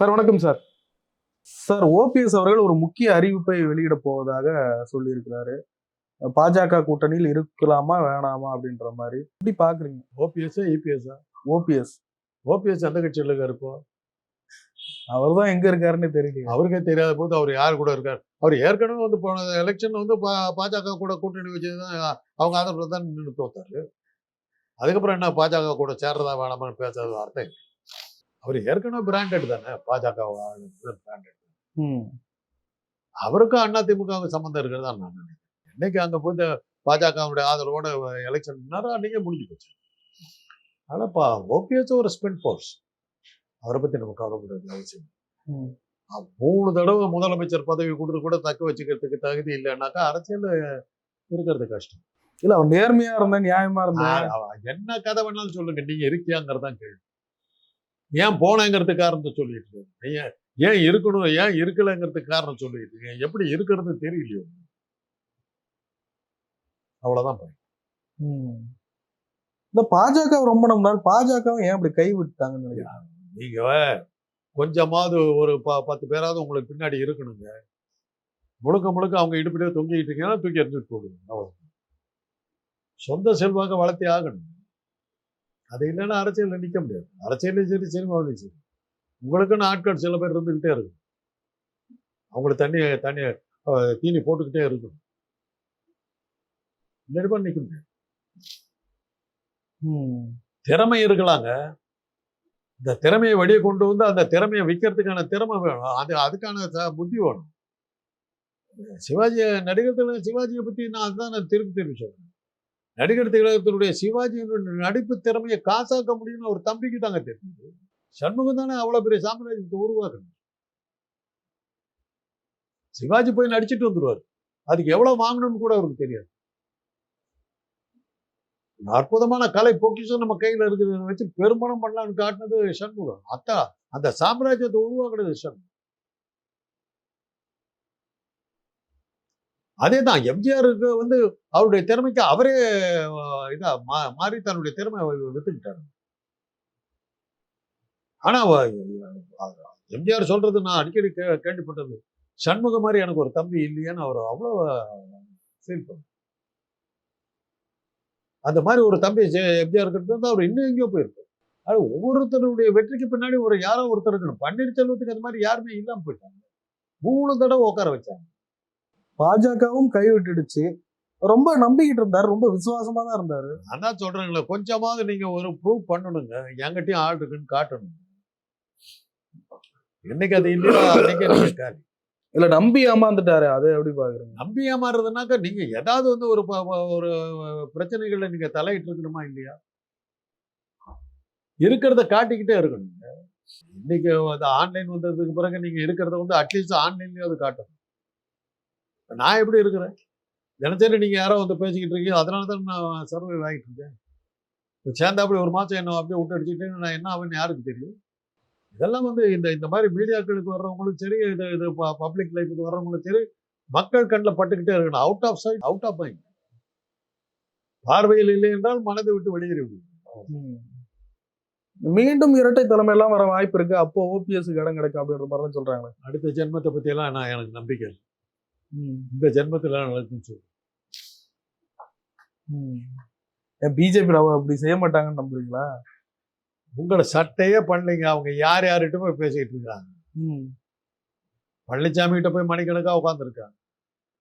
Sir வணக்கம் sir. Sir OPS அவர்கள் ஒரு முக்கிய அறிவிப்பை வெளியிட போவதாக சொல்லியிருக்கிறாரு. பாஜக கூட்டணியில் இருக்கலாமா வேணாமா அப்படின்ற மாதிரி. எப்படி பாக்குறீங்க? OPS EPS OPS. ஓபிஎஸ் எந்த கட்சியில் இருக்காரு இப்போ? அவர் தான் எங்க இருக்காருன்னு தெரியல அவருக்கே தெரியாத போது அவர் யார் கூட இருக்கார்? அவர் ஏற்கனவே வந்து போன எலெக்ஷன் வந்து பா- பாஜக கூட கூட்டணி வச்சு தான் அவங்க ஆதரவு தான் நின்று தோத்தாரு. அதுக்கப்புறம் என்ன பாஜக கூட சேர்றதா வேணாமான்னு அர்த்தம் இல்லை. அவர் ஏற்கனவே பிராண்டட் தானே? பாஜக பிராண்டட் ம். அவருக்கும் அண்ணா திமுக சம்மந்தம் இருக்கிறதா நான் நினைக்கிறேன். என்னைக்கு அங்க போய் பாஜகவுடைய ஆதரவோட எலெக்ஷன் அன்னைக்கே முடிஞ்சு போச்சு. ஆனாப்பா ஓபிஎஸ் ஒரு ஸ்பெண்ட் ஃபோர்ஸ் அவரை பத்தி நம்ம கவலைப்பட வேண்டிய அவசியம் மூணு தடவை முதலமைச்சர் பதவி கொடுத்து கூட தக்க வச்சுக்கிறதுக்கு தகுதி இல்லைன்னாக்கா அரசியல் இருக்கிறது கஷ்டம். இல்ல அவர் நேர்மையா இருந்தா நியாயமா இருந்தா? என்ன கதை வேணாலும் சொல்லுங்க. நீங்க இருக்கியாங்கிறதான் கேள்வி. ஏன் போனேங்கிறதுக்கு காரணத்தை சொல்லிட்டு இருக்கீங்க? நீங்க ஏன் இருக்கணும் ஏன் இருக்கலைங்கிறதுக்கு காரணம் சொல்லிட்டு இருக்கீங்க? எப்படி இருக்கிறது தெரியலையோ அவ்வளவுதான் பயம். ம். இந்த பாஜக ரொம்ப நம்பினார் பாஜகவும் ஏன் அப்படி கை விட்டாங்கன்னு நினைக்கிறேன் நீங்க கொஞ்சமாவது ஒரு ப- பத்து பேராவது உங்களுக்கு பின்னாடி இருக்கணுங்க முழுக்க முழுக்க அவங்க இடுப்பிலே தொங்கிட்டு இருக்கீங்கன்னா தூக்கி எறிஞ்சிட்டு போடுங்க அவ்வளவு சொந்த செல்வாக்க வளர்த்தி ஆகணும் அது இல்லைன்னா அரசியல்ல நிக்க முடியாது. அரசியலையும் சரி சினிமாவிலையும் சரி. உங்களுக்குன்னு ஆட்கள் சில பேர் இருந்துகிட்டே இருக்கும். அவங்களுக்கு தண்ணி தண்ணி தீனி போட்டுக்கிட்டே இருக்கணும். இல்லைன்னா நிக்க முடியாது. திறமை இருக்கலாங்க. இந்த திறமையை வெளியே கொண்டு வந்து அந்த திறமையை விற்கிறதுக்கான திறமை வேணும். அது அதுக்கான ச- புத்தி வேணும். சிவாஜி நடிகர் திலகம் சிவாஜியை பத்தி நான் அதுதான் நான் திருப்பி திருப்பி சொல்றேன். நடிகர் திலகத்தினுடைய சிவாஜியினுடைய நடிப்பு திறமையை காசாக்க முடியும்னு ஒரு தம்பிக்கு தாங்க தெரிஞ்சது. சண்முகம் தானே அவ்வளவு பெரிய சாம்ராஜ்யத்தை உருவாக்கணும் சிவாஜி போய் நடிச்சிட்டு வந்துருவாரு. அதுக்கு எவ்வளவு வாங்கணும்னு கூட அவருக்கு தெரியாது. அற்புதமான கலை பொக்கிஷம் நம்ம கையில இருக்கிறத வச்சு பெருமணம் பண்ணலாம்னு காட்டினது சண்முகம். அத்தா அந்த சாம்ராஜ்யத்தை உருவாக்குறது சண்முகம். அதே தான் எம்ஜிஆருக்கு வந்து அவருடைய திறமைக்கு அவரே இதாக இதா மா- மாறி தன்னுடைய திறமை வித்துக்கிட்டாரு. ஆனா எம்ஜிஆர் சொல்றது நான் அடிக்கடி கே- கேள்விப்பட்டது சண்முக மாதிரி எனக்கு ஒரு தம்பி இல்லையான்னு அவர் அவ்வளோ ஃபீல் பண்ண. அந்த மாதிரி ஒரு தம்பி எம்ஜிஆர் இருக்கிறது வந்து அவர் இன்னும் எங்கேயோ போயிருப்பார் அது ஒவ்வொருத்தருடைய வெற்றிக்கு பின்னாடி ஒரு யாரோ ஒருத்தர் இருக்கணும். பன்னீர்செல்வத்துக்கு அது மாதிரி யாருமே இல்லாமல் போயிட்டாங்க. மூணு தடவை உட்கார வச்சாங்க. பாஜகவும் கை விட்டுடுச்சு ரொம்ப நம்பிக்கிட்டு இருந்தாரு ரொம்ப விசுவாசமா தான் இருந்தாரு. நான் தான் சொல்றேங்களே கொஞ்சமாவது நீங்க ஒரு ப்ரூவ் பண்ணணுங்க. என்கிட்டயும் ஆள் இருக்குன்னு காட்டணும். என்னைக்கு அது இல்லையோ அன்னைக்கு காலி இல்ல நம்பி ஏமாந்துட்டாரு அதை எப்படி பாக்குறீங்க? நம்பி ஏமாறுறதுனாக்கா நீங்க ஏதாவது வந்து ஒரு ஒரு பிரச்சனைகள்ல நீங்க தலையிட்டு இருக்கணுமா இல்லையா? இருக்கிறத காட்டிக்கிட்டே இருக்கணும் இன்னைக்கு வந்து ஆன்லைன் வந்ததுக்கு பிறகு நீங்க இருக்கிறத வந்து அட்லீஸ்ட் ஆன்லைன்லயாவது காட்டணும். நான் எப்படி இருக்கிறேன்? தினசரி நீங்க யாரோ வந்து பேசிக்கிட்டு இருக்கீங்க. அதனால தான் நான் சர்வை ஆகிட்டு இருக்கேன். இப்போ சேர்ந்தாப்படி ஒரு மாசம் என்ன அப்படியே விட்டு அடிச்சுட்டு நான் என்ன ஆகுன்னு யாருக்கு தெரியும்? இதெல்லாம் வந்து இந்த இந்த மாதிரி மீடியாக்களுக்கு வர்றவங்களும் சரி இது இது பப்ளிக் லைஃபுக்கு வர்றவங்களும் சரி மக்கள் கண்ணில் பட்டுக்கிட்டே இருக்கணும். Out of sight out of mind பார்வையில் இல்லை என்றால் மனதை விட்டு வெளியேறி விடும். மீண்டும் இரட்டை தலைமை எல்லாம் வர வாய்ப்பு இருக்கு. அப்போ ஓபிஎஸ் இடம் கிடைக்கும் அப்படின்ற மாதிரி தான் சொல்றாங்க அடுத்த ஜென்மத்தை பத்தி எல்லாம் நான் எனக்கு நம்பிக்கை இல்லை. இந்த ஜென்மத்தில் நடக்குன்னு சொல்லு. பிஜேபி அப்படி செய்ய மாட்டாங்கன்னு நம்புறீங்களா? உங்களை சட்டையே பண்ணலைங்க. அவங்க யார் யார்கிட்ட போய் பேசிக்கிட்டு இருக்காங்க? ம். பழனிசாமி கிட்ட போய் மணிக்கணக்கா உட்காந்துருக்காங்க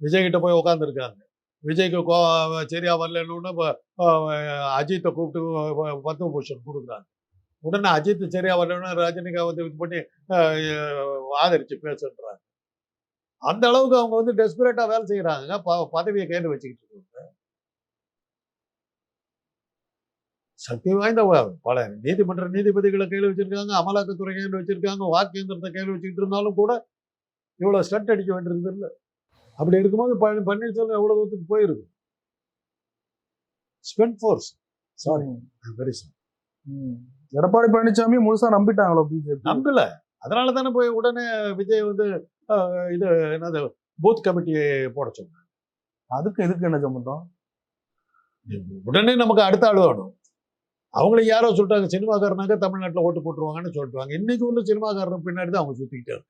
விஜய் கிட்ட போய் உட்காந்துருக்காங்க விஜய்க்கு கோ சரியா வரலன்னு அஜித்தை கூப்பிட்டு பத்ம பூஷன் கொடுக்குறாங்க. உடனே அஜித் சரியா வரலன்னா ரஜினிகாந்த் வந்து இது பண்ணி ஆதரிச்சு பேசுன்றாங்க. அந்த அளவுக்கு அவங்க வந்து டெஸ்பரேட்டா வேலை செய்யறாங்க ப- பதவியை கையில் வச்சுக்கிட்டு இருக்காங்க. சக்தி வாய்ந்த பல நீதிமன்ற நீதிபதிகளை கையில் வச்சிருக்காங்க அமலாக்கத்துறை கையில் வச்சிருக்காங்க வாக்கு இயந்திரத்தை கையில் வச்சுக்கிட்டு இருந்தாலும் கூட இவ்வளவு ஸ்டண்ட் அடிக்க வேண்டியது இல்லை. அப்படி இருக்கும்போது பழனி பன்னீர்செல்வம் எவ்வளவு தூரத்துக்கு போயிருக்கு spent force sorry very sorry. Edappadi Palaniswami முழுசா நம்பிட்டாங்களோ பிஜேபி நம்பல. அதனால தானே போய் உடனே விஜய் வந்து இது என்னது பூத் கமிட்டியை போட சொன்னாங்க அதுக்கு இதுக்கு என்ன சம்பந்தம்? உடனே நமக்கு அடுத்த ஆள் வேணும். அவங்கள யாரோ சொல்லிட்டாங்க சினிமாக்காரனாக்க தமிழ்நாட்டில் ஓட்டு போட்டுருவாங்கன்னு சொல்லிட்டுவாங்க இன்னைக்கு உள்ள சினிமாக்காரன் பின்னாடி தான் அவங்க இருக்காங்க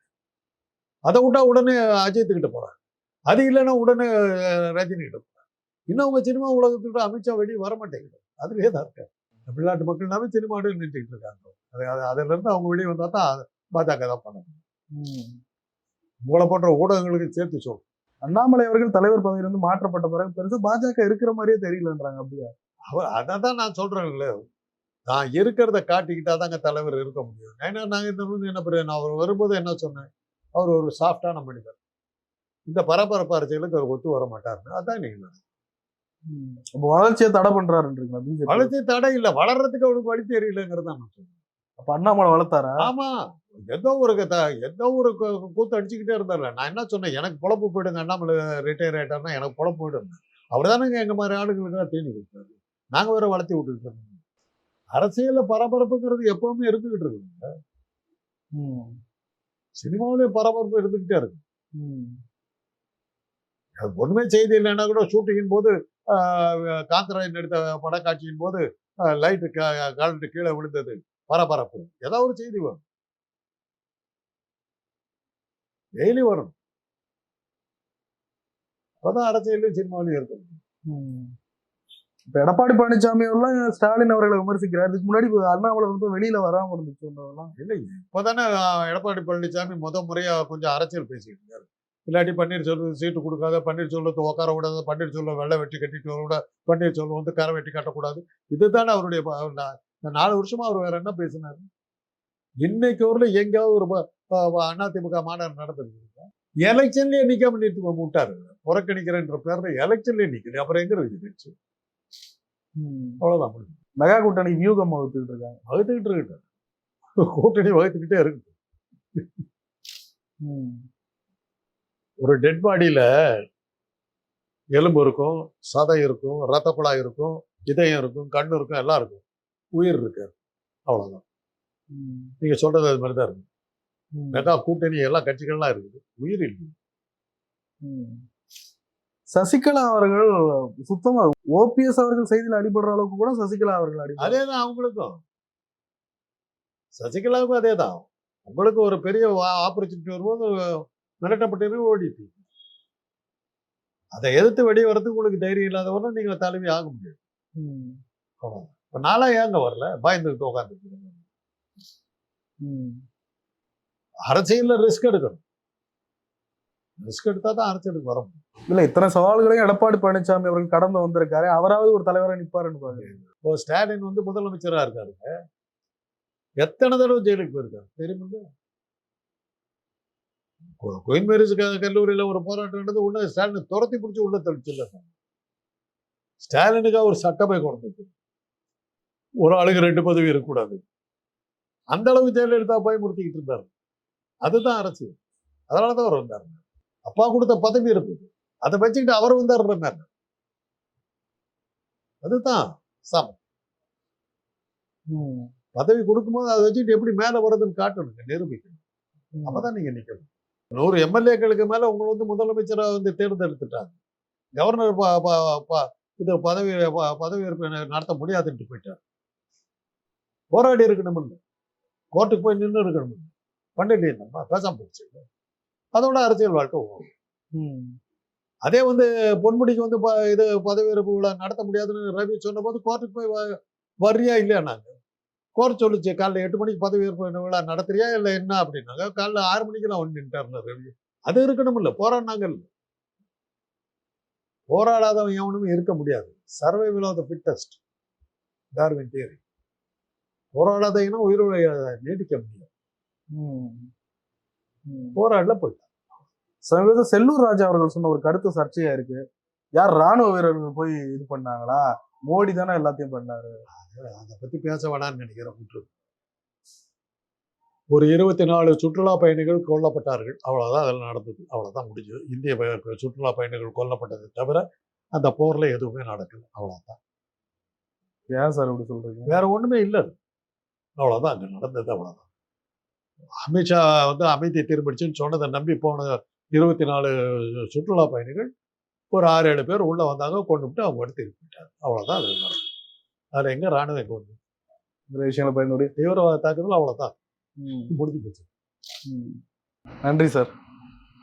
அதை விட்டா உடனே அஜித்துக்கிட்ட போறாங்க அது இல்லைன்னா உடனே அஹ், ரஜினி கிட்ட போறாங்க இன்னும் அவங்க சினிமா உலகத்துக்கிட்ட அமித்ஷா வெளியே வர மாட்டேங்குது அதுலயே தான் இருக்காங்க தமிழ்நாட்டு மக்கள்னாவே சினிமாவோட நின்றுட்டு இருக்காங்க. அது அது அதுல இருந்து அவங்க வெளியே வந்தா தான் பாஜக தான் பண்ணணும். உங்களை போன்ற ஊடகங்களுக்கு சேர்த்து சொல்லும் அண்ணாமலை அவர்கள் தலைவர் பதவியிலிருந்து மாற்றப்பட்ட பிறகு பெருசா பாஜக இருக்கிற மாதிரியே தெரியலன்றாங்க அப்படியா? அவர் அதை தான் நான் சொல்றேன்ல. நான் இருக்கிறத காட்டிக்கிட்டா தாங்க தலைவர் இருக்க முடியும். ஏன்னா நாங்கள் இந்த வந்து என்ன பண்ண நான் அவர் வரும்போது என்ன சொன்னேன்? அவர் ஒரு சாஃப்டான மனிதர். இந்த பரபரப்பு அரசியலுக்கு அவர் ஒத்து வர மாட்டாருன்னு. அதான் நீங்க வளர்ச்சியை தடை பண்றாருன்றீங்களா வளர்ச்சி தடை இல்லை. வளர்றதுக்கு அவருக்கு வழி தெரியலங்கிறது தான் நான் சொல்றேன். அப்ப அண்ணாமலை வளர்த்தாரா? ஆமா. ஏதோ ஒரு கத- ஏதோ ஒரு கூ- கூத்து அடிச்சுக்கிட்டே இருந்தார்ல. நான் என்ன சொன்னேன்? எனக்கு பொழப்பு போயிடுங்க அண்ணாமலை ரிட்டையர் ஆயிட்டாருன்னா எனக்கு பொழப்பு போயிடுங்க அவர் தானேங்க எங்க மாதிரி ஆளுங்களுக்கு தேடி கொடுத்தாரு. நாங்க வேற வளர்த்தி விட்டுக்கிட்டு இருந்தோம். அரசியல்ல பரபரப்புங்கிறது எப்பவுமே இருந்துகிட்டு இருக்கு. ம். சினிமாவிலே பரபரப்பு இருந்துகிட்டே இருக்கு. ம். அது ஒண்ணுமே செய்தி இல்லைன்னா கூட ஷூட்டிங்கின் போது ஆஹ், காந்தராயன் எடுத்த படக்காட்சியின் போது லைட்டு கலண்டு கீழே விழுந்தது. பரபரப்பு. ஏதாவது ஒரு செய்தி வரும். டெய்லி வரும். அப்பதான் அரசியலையும் சினிமாவிலையும் இருக்கும். இப்ப எடப்பாடி பழனிசாமி எல்லாம் ஸ்டாலின் அவர்களை விமர்சிக்கிறார். இதுக்கு முன்னாடி அண்ணாமலை வந்து வெளியில வராம இருந்துச்சு சொன்னதெல்லாம் இல்லை. இப்போதானே எடப்பாடி பழனிசாமி முத முறையா கொஞ்சம் அரசியல் பேசிட்டு இருக்காரு. இல்லாட்டி பன்னீர்செல்வம் சீட்டு கொடுக்காத பன்னீர்செல்வத்தை உட்கார விடாத பன்னீர்செல்வம் வெள்ளை வெட்டி கட்டிட்டு விட பன்னீர்செல்வம் வந்து கரை வெட்டி கட்டக்கூடாது. இதுதானே அவருடைய நாலு வருஷமா அவர் வேற என்ன பேசினாரு? இன்னைக்கு ஊர்ல எங்கேயாவது ஒரு அதிமுக மாநாடு நடந்திருக்கு எலெக்ஷன்லயே நிக்காம நிறுத்தி விட்டாரு புறக்கணிக்கிறேன்ற பேர்ல எலெக்ஷன்லயே நிக்குது. அப்புறம் எங்க இருக்குது கட்சி. அவ்வளவுதான் முடிஞ்சு. மெகா கூட்டணி வியூகம் வகுத்துட்டு இருக்காங்க. வகுத்துக்கிட்டு இருக்கட்டும் கூட்டணி வகுத்துக்கிட்டே இருக்கு. ஒரு டெட் பாடியில எலும்பு இருக்கும் சதை இருக்கும் ரத்த குழாய் இருக்கும் இதயம் இருக்கும் கண்ணு இருக்கும் எல்லாம் இருக்கும். உயிர் இருக்கு. அவ்வளவுதான். ம். நீங்க சொல்றது அது மாதிரி தான் இருக்கு. ம். மெகா கூட்டணி எல்லா கட்சிகள்லாம் இருக்குது. உயிர் இல்லை. சசிகலா அவர்கள் சுத்தமா ஓபிஎஸ் அவர்கள் செய்தியில் அடிபடுற அளவுக்கு கூட சசிகலா அவர்கள் அடிபடுறாங்க. அதே தான் அவங்களுக்கும். சசிகலாவுக்கும் அதே தான் உங்களுக்கு ஒரு பெரிய ஆப்பர்ச்சுனிட்டி வரும்போது மிரட்டப்பட்டு ஓடிட்டு அதை எதிர்த்து வெளியே வர்றதுக்கு உங்களுக்கு தைரியம் இல்லாதவரை நீங்க தலைவி ஆக முடியாது. இப்ப நாளா ஏங்க வரல? பயந்துட்டு உட்காந்துட்டு ம். அரசியல்ல ரிஸ்க் எடுக்கணும் ரிஸ்க் எடுத்தா தான் அரசியலுக்கு வர முடியும் இல்ல இத்தனை சவால்களையும் எடப்பாடி பழனிசாமி அவர்கள் கடந்து வந்திருக்காரு அவராவது ஒரு தலைவரா நிப்பாருன்னு பாருங்க இப்போ ஸ்டாலின் வந்து முதலமைச்சரா இருக்காருங்க எத்தனை தடவை ஜெயிலுக்கு போயிருக்காரு தெரியுமில்ல கொ- குயின் மேரிஸ் க- கல்லூரியில ஒரு போராட்டம் நடந்து உடனே ஸ்டாலின் துரத்தி பிடிச்சி உள்ள தள்ளிச்சுல்ல ஸ்டாலினுக்கு ஒரு சட்டமை கொண்டு ஒரு ஆளுக்கு ரெண்டு பதவி இருக்கக்கூடாது அந்த அளவுக்கு ஜெயலலிதா பயமுறுத்திக்கிட்டு இருந்தாரு. அதுதான் அரசியல். அதனாலதான் அவர் வந்தார். அப்பா கொடுத்த பதவி இருந்தது அதை வச்சுக்கிட்டு அவர் வந்தார் மேல அதுதான் சமம். பதவி கொடுக்கும்போது அதை வச்சுட்டு எப்படி மேல வர்றதுன்னு காட்டணுங்க நிரூபிக்கணும். அப்பதான் நீங்க நிக்கணும். நூறு எம்எல்ஏக்களுக்கு மேல உங்களை வந்து முதலமைச்சரா வந்து தேர்ந்தெடுத்துட்டாங்க. கவர்னர் ப- ப- ப- இது பதவி ப- பதவியேற்பு ந- நடத்த முடியாதுன்ட்டு போயிட்டார். போராடி இருக்கணும் கோர்ட்டுக்கு போய் நின்று இருக்கணும். பண்ணலையே நம்ம பேசாம போச்சு. அதோட அரசியல் வாழ்க்கை போகும் ம். அதே வந்து பொன்முடிக்கு வந்து ப- இது பதவியேற்பு விழா நடத்த முடியாதுன்னு ரவி சொன்னபோது கோர்ட்டுக்கு போய் வ- வர்றியா இல்லையா நாங்க? கோர்ட் சொல்லுச்சு காலைல எட்டு மணிக்கு பதவியேற்பு விழா நடத்துறியா இல்லை என்ன அப்படின்னாங்க. காலைல ஆறு மணிக்கு நான் ஒன்று ரவி. அது இருக்கணும் இல்ல. போராடினாங்க இல்ல. போராடாதவன் எவனும் இருக்க முடியாது. Survival of the fittest. Darwin theory. போராடாத இனம் உயிரோட நீடிக்க முடியாது. போராடல போயிட்டான் சமீபத்தில் செல்லூர் ராஜா அவர்கள் சொன்ன ஒரு கருத்து சர்ச்சையா இருக்கு. யார் ராணுவ வீரர்கள் போய் இது பண்ணாங்களா? மோடி தானே எல்லாத்தையும் பண்ணாரு. அதை பத்தி பேச வேணாம்னு நினைக்கிறேன் முற்று ஒரு இருபத்தி நாலு சுற்றுலா பயணிகள் கொல்லப்பட்டார்கள். அவ்வளவுதான் அதில் நடந்தது. அவ்வளவுதான் முடிஞ்சது. இந்திய சுற்றுலா பயணிகள் கொல்லப்பட்டதை தவிர அந்த போர்ல எதுவுமே நடக்கல. அவ்வளவுதான். ஏன் சார் இப்படி சொல்றீங்க? வேற ஒண்ணுமே இல்லை. அது. அவ்வளவுதான் அங்க நடந்தது அவ்வளவுதான். அமித்ஷா வந்து அமைதி திரும்பிடுச்சுன்னு சொன்னதை நம்பி போன இருபத்தி நாலு சுற்றுலா பயணிகள் ஒரு ஆறு ஏழு பேர் உள்ள வந்தாங்க கொண்டு விட்டு அவங்க எடுத்து போயிட்டாங்க. அவ்வளவுதான் அது அதுல எங்க ராணுவம் எங்க வந்து இந்த விஷயங்களை பயன்படுத்தி தீவிரவாத தாக்குதல் அவ்வளவுதான். ம், முடிஞ்சு போச்சு. ம். நன்றி சார்.